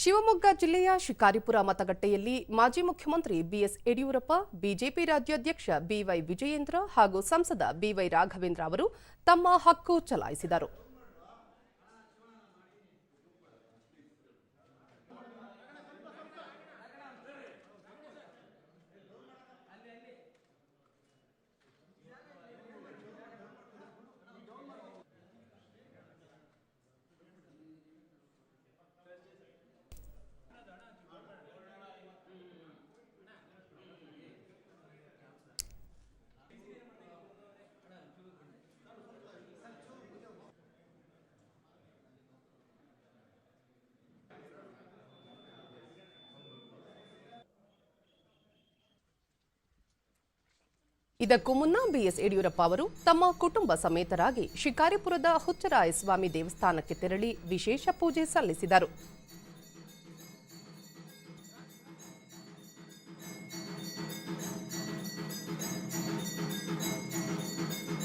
ಶಿವಮೊಗ್ಗ ಜಿಲ್ಲೆಯ ಶಿಕಾರಿಪುರ ಮತಗಟ್ಟೆಯಲ್ಲಿ ಮಾಜಿ ಮುಖ್ಯಮಂತ್ರಿ ಬಿಎಸ್ ಯಡಿಯೂರಪ್ಪ, ಬಿಜೆಪಿ ರಾಜ್ಯಾಧ್ಯಕ್ಷ ಬಿವೈ ವಿಜಯೇಂದ್ರ ಹಾಗೂ ಸಂಸದ ಬಿವೈ ರಾಘವೇಂದ್ರ ಅವರು ತಮ್ಮ ಹಕ್ಕು ಚಲಾಯಿಸಿದರು. ಇದಕ್ಕೂ ಮುನ್ನ ಬಿಎಸ್ ಯಡಿಯೂರಪ್ಪ ಅವರು ತಮ್ಮ ಕುಟುಂಬ ಸಮೇತರಾಗಿ ಶಿಕಾರಿಪುರದ ಹುಚ್ಚರಾಯಸ್ವಾಮಿ ದೇವಸ್ಥಾನಕ್ಕೆ ತೆರಳಿ ವಿಶೇಷ ಪೂಜೆ ಸಲ್ಲಿಸಿದರು.